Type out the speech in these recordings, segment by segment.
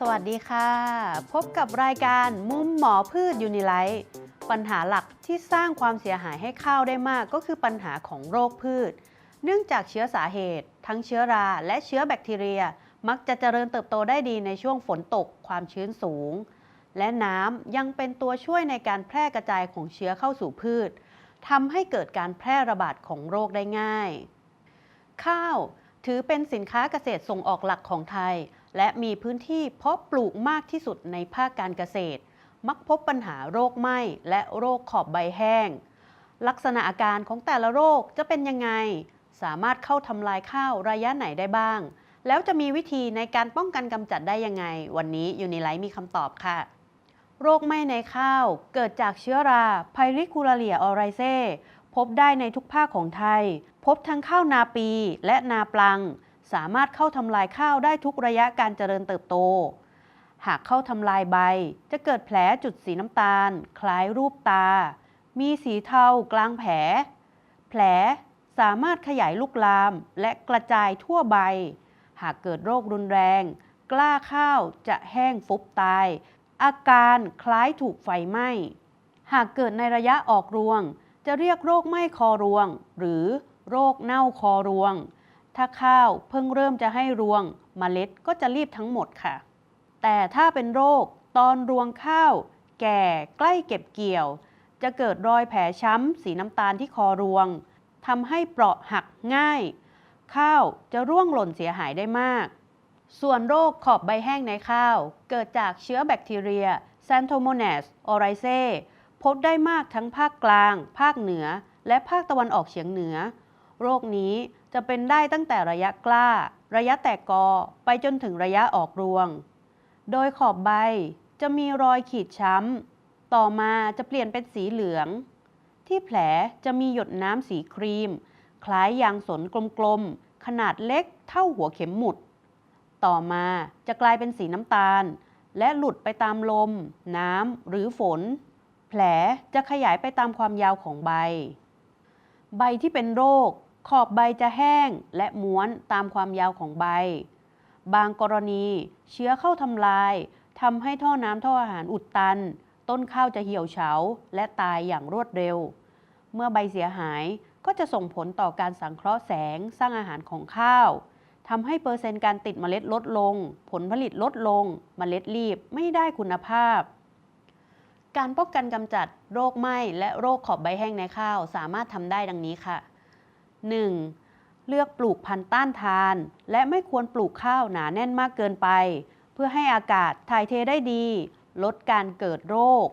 สวัสดีค่ะ พบกับรายการมุมหมอพืชยูนิไลท์ปัญหาหลักที่สร้างความเสียหายให้ข้าวได้มากก็คือปัญหาของโรคพืช เนื่องจากเชื้อสาเหตุ ทั้งเชื้อราและเชื้อแบคทีเรีย มักจะเจริญเติบโตได้ดีในช่วงฝนตกความชื้นสูง และน้ำยังเป็นตัวช่วยในการแพร่กระจายของเชื้อเข้าสู่พืชทำให้เกิดการแพร่ระบาดของโรคได้ง่าย ข้าว ถือเป็นสินค้าเกษตรส่งออกหลักของไทย และมีพื้นที่เพาะปลูกมากที่สุดในภาคการเกษตร มักพบปัญหาโรคไหม้และโรคขอบใบแห้ง ลักษณะอาการของแต่ละโรคจะเป็นยังไง สามารถเข้าทำลายข้าวระยะไหนได้บ้าง แล้วจะมีวิธีในการป้องกันกำจัดได้ยังไง วันนี้ยูนิไลท์มีคำตอบค่ะ โรคไหม้ในข้าวเกิดจากเชื้อราไพริคูลาเลียออไรเซพบได้ในทุกภาคของไทย พบทั้งข้าวนาปีและนาปลัง สามารถเข้าทำลายข้าวได้ทุกระยะการเจริญเติบโต หากเข้าทำลายใบ จะเกิดแผลจุดสีน้ำตาล คล้ายรูปตา มีสีเทากลางแผล แผลสามารถขยายลุกลามและกระจายทั่วใบ หากเกิดโรครุนแรง กล้าข้าวจะแห้งฟุบตาย อาการคล้ายถูกไฟไหม้ หากเกิดในระยะออกรวง จะเรียกโรคไหม้คอรวง หรือ โรคเน่าคอรวง ถ้าข้าวเพิ่งเริ่มจะให้รวงเมล็ดก็จะรีบทั้งหมดค่ะ แต่ถ้าเป็นโรคตอนรวงข้าว แก่ใกล้เก็บเกี่ยว จะเกิดรอยแผลช้ำสีน้ำตาลที่คอรวงทำให้เปราะหักง่าย ข้าวจะร่วงหล่นเสียหายได้มาก ส่วนโรคขอบใบแห้งในข้าว เกิดจากเชื้อแบคทีเรีย Xanthomonas oryzae พบได้มากทั้งภาคกลาง ภาคเหนือ และภาคตะวันออกเฉียงเหนือ โรคนี้จะเป็นได้ตั้งแต่ระยะกล้า ระยะแตกกอไปจนถึงระยะออกรวง โดยขอบใบจะมีรอยขีดช้ำ ต่อมาจะเปลี่ยนเป็นสีเหลือง ที่แผลจะมีหยดน้ำสีครีม คล้ายยางสนกลมๆ ขนาดเล็กเท่าหัวเข็มหมุด ต่อมาจะกลายเป็นสีน้ำตาล และหลุดไปตามลม น้ำหรือฝน แผลจะขยายไปตามความยาวของใบ ใบที่เป็นโรค ขอบใบจะแห้งและม้วนตามความยาวของใบ บางกรณีเชื้อเข้าทำลายทำให้ท่อน้ำท่ออาหารอุดตัน ต้นข้าวจะเหี่ยวเฉาและตายอย่างรวดเร็ว เมื่อใบเสียหายก็จะส่งผลต่อการสังเคราะห์แสงสร้างอาหารของข้าวทำให้เปอร์เซ็นต์การติดเมล็ดลดลง ผลผลิตลดลง เมล็ดรีบไม่ได้คุณภาพ การป้องกันกำจัดโรคไหม้และโรคขอบใบแห้งในข้าวสามารถทำได้ดังนี้ค่ะ 1. เลือกปลูกพันธุ์ต้านทาน และไม่ควรปลูกข้าวหนาแน่นมากเกินไป เพื่อให้อากาศถ่ายเทได้ดี ลดการเกิดโรค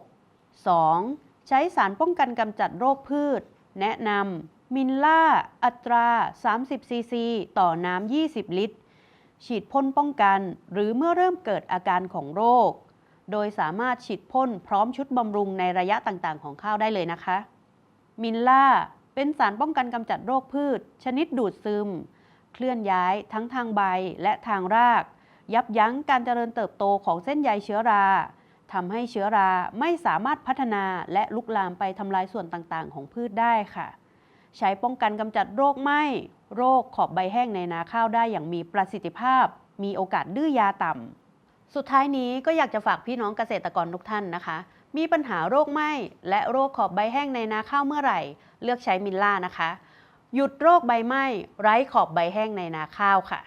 2. ใช้สารป้องกันกำจัดโรคพืช แนะนำมินล่า อัตรา 30 ซีซี ต่อน้ำ 20 ลิตร ฉีดพ่นป้องกันหรือเมื่อเริ่มเกิดอาการของโรค โดยสามารถฉีดพ่นพร้อมชุดบำรุงในระยะต่างๆ ของข้าวได้เลยนะคะมินล่า เป็นสารป้องกันกำจัดโรคพืช ชนิดดูดซึม เคลื่อนย้ายทั้งทางใบและทางราก ยับยั้งการเจริญเติบโตของเส้นใยเชื้อราทำให้เชื้อราไม่สามารถพัฒนาและลุกลามไปทำลายส่วนต่างๆ ของพืชได้ค่ะ ใช้ป้องกันกำจัดโรคไหม้โรคขอบใบแห้งในนาข้าวได้อย่างมีประสิทธิภาพ มีโอกาสดื้อยาต่ำสุดท้ายนี้ก็อยากจะฝากพี่น้องเกษตรกรทุกท่านนะคะ มีปัญหาโรคไหม้และโรคขอบใบแห้งในนาข้าวเมื่อไหร่ เลือกใช้มิลล่านะคะ หยุดโรคใบไหม้ไร้ขอบใบแห้งในนาข้าวค่ะ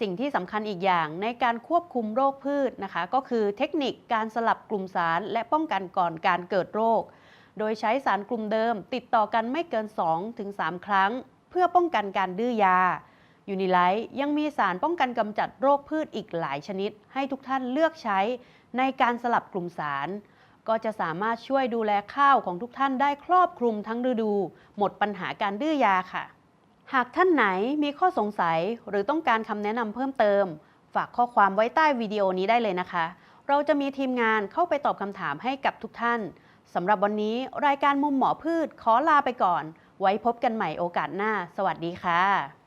สิ่งที่สำคัญอีกอย่างในการควบคุมโรคพืชนะคะ ก็คือเทคนิคการสลับกลุ่มสารและป้องกันก่อนการเกิดโรค โดยใช้สารกลุ่มเดิม ติดต่อกันไม่เกิน 2-3 ครั้ง เพื่อป้องกันการดื้อยายูนิไลท์ยังมีสารป้องกันกำจัดโรคพืชอีกหลายชนิด ให้ทุกท่านเลือกใช้ในการสลับกลุ่มสาร ก็จะสามารถช่วยดูแลข้าวของทุกท่านได้ครอบคลุมทั้งฤดู หมดปัญหาการดื้อยาค่ะ หากท่านไหนมีข้อสงสัยหรือต้องการคำแนะนำเพิ่มเติม ฝากข้อความไว้ใต้วิดีโอนี้ได้เลยนะคะ เราจะมีทีมงานเข้าไปตอบคำถามให้กับทุกท่านสำหรับวันนี้รายการมุมหมอพืชขอลาไปก่อน ไว้พบกันใหม่โอกาสหน้า สวัสดีค่ะ